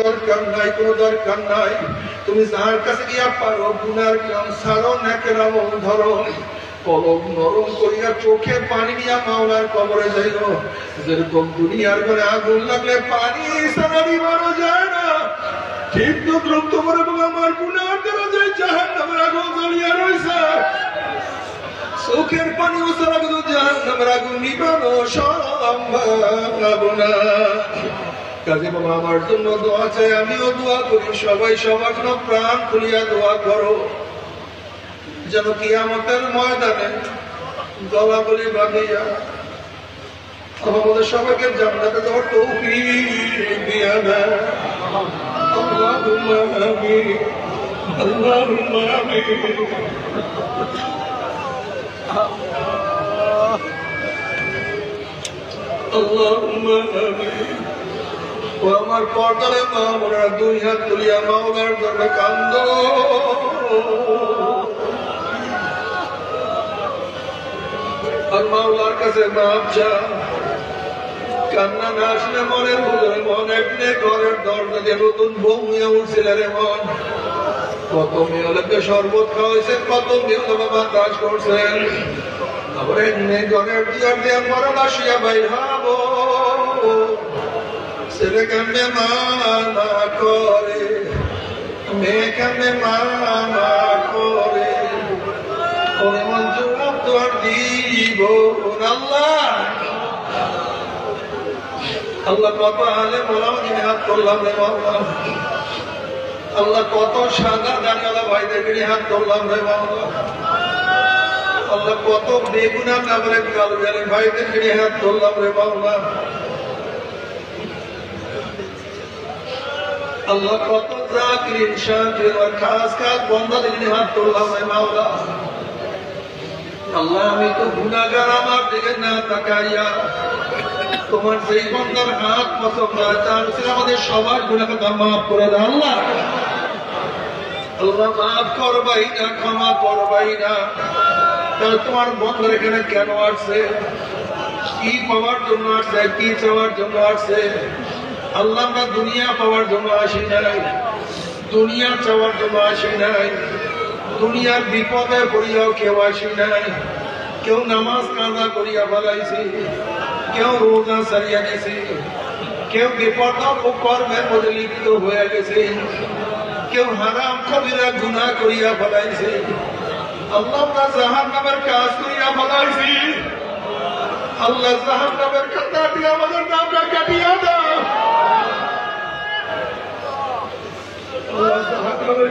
দরকার নাই, কোনো দরকার নাই। তুমি যার কাছে গিয়া পারো, গুনার কাম সারো নাকের ধরো। কলম নরম করিয়া চোখে পানি নিয়া মাওলার কবরে যাইও। যেরকম দুনিয়ার ঘরে আগুন লাগলে পানি সারা দিবারও যায় না। ঠিক তো দ্রুত করে আমার গুনার দ্বারা যায় জাহান নামের আগুন জ্বলিয়া রয়েছে চোখের পানি ও সারা কিন্তু জাহান নামের আগুন নিবানো সম্ভব না কাজে বাবা, আমার জন্য দোয়া চাই, আমিও দোয়া করি। সবাই সবার জন্য প্রাণ খুলিয়া দোয়া করো। যেন কিয়ামতের ময়দানে গলা বলি বাঁধিয়া আমাদের সবাইকে জান্নাতে দেওয়ার তৌফিক দিয়া দেয়। ও আমার পর্দারে মা মোরা দুই হাত তুলিয়া মাওলার দরবে কান্দ। আর মাওলার কাছে মাপ চা কান্না না আসলে মনের ভিতরে মন এমনি ঘরের দরজা দিয়ে নতুন বউ হয়ে উঠছিল রে মন। কত মেয়েকে শরবত খাওয়াইছেন কত মেয়ে বাবা কাজ করছেন এমনি ঘরের দুয়ার দিয়ে মরা বাসিয়া বাইর হব। ছেলে কেমনে মানা করে মেয়ে কেমনে মানা করে। ওরে মন জবাব তো আর দিব আল্লাহ। আল্লাহ কত আলে মোলাম দিনে হাত করলাম রে বাবা আল্লাহ কত সাদা দাঁড়িয়ালা ভাইদেরকে নিয়ে হাত করলাম রে বাবা আল্লাহ কত বেগুনা কাবলে কালো ভাইদেরকে নিয়ে হাত করলাম রে বাবা আল্লাহ কত জাকির শাকির আর খাস খাস নিয়ে হাত করলাম রে মাওলা। আল্লাহ, আমি তো আমার দিকে না তাকাইয়া। তোমার সেই বন্দার হাত পছন্দ হয়, তার আমাদের সবার মাফ করে আল্লাহ। আল্লাহ মাফ করবাই না, ক্ষমা করবাই না। তাহলে তোমার এখানে কেন আসছে? কি পাওয়ার জন্য আসছে? কি চাওয়ার জন্য আসছে? আল্লাহ আমরা দুনিয়া পাওয়ার জন্য আসি নাই। দুনিয়া চাওয়ার জন্য আসি নাই। দুনিয়ার বিপদে পড়িয়াও কেউ আসি নাই। কেউ নামাজ কাজা করিয়া ফেলাইছি। কেউ রোজা সারিয়া গেছে কেউ বিপদ কর্মের মধ্যে হয়ে গেছে। কেউ হারাম কবিরা গুণা করিয়া ফেলাইছে। আল্লাহ জাহান নামের কাজ করিয়া ফেলাইছি। আল্লাহ জাহান নামের খাতা দিয়ে আমাদের নামটা কাটিয়া দাও আল্লাহ জাহান নামের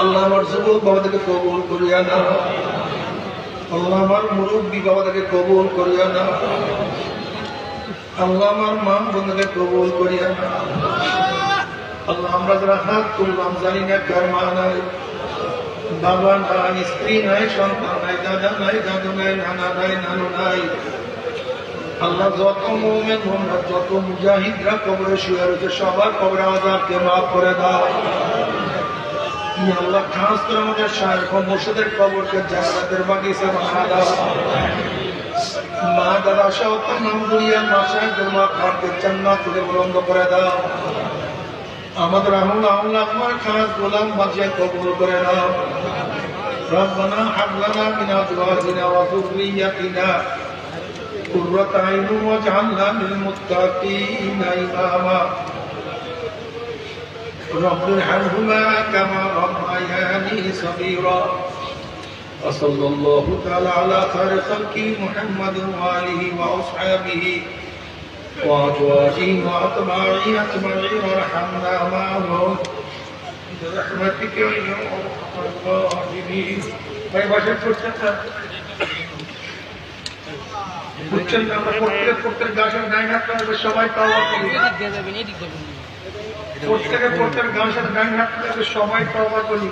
আল্লাহ আমার যুবক বাবাদেরকে কবুল করিয়া না। আল্লাহ আমার মুরব্বী বাবাদেরকে কবুল করিয়া না। আল্লাহ আমার মা বোনকে কবুল করিয়া না। আল্লাহ আমরা যারা হাত তুললাম, জানি না কার মা নাই। বাবা নাই, স্ত্রী নাই, সন্তান নাই, দাদা নাই, দাদু নাই, নানা নাই, নানু নাই। আল্লাহ যত মোমেন মোহাম্মদ যত মুজাহিদরা কবরে শুয়ে রয়েছে, সবার কবরে আজাবকে মাফ করে দাও। আল্লাহ খাস করে আমাদের শায়খ মুর্শিদের কবরকে জান্নাতের বাগিচা বানা দাও মা দাদা সহ তামাম দুনিয়া মাসায়কের মা খানকে জান্নাতে বুলন্দ করে দাও আমাদের আহুল আহুল আমার খাস গোলাম বাজিয়া কবুল করে নাও ربنا هب لنا من ازواجنا وذريتنا قرة عين واجعلنا للمتقين اماما رب ارحمهما كما ربياني صغيرا وصلى الله تعالى على خير خلقه محمد واله واصحابه وازواجه واتباعه اجمعين وارحمنا معهم برحمتك يا ارحم الراحمين ভাই বাসা করছেন না বুঝছেন না আমরা প্রত্যেক প্রত্যেক গাছের গায়ে হাত সবাই পাওয়া যাবেন প্রত্যেকে প্রত্যেক গান সাথে গান হাঁটতে সবাই তবা করি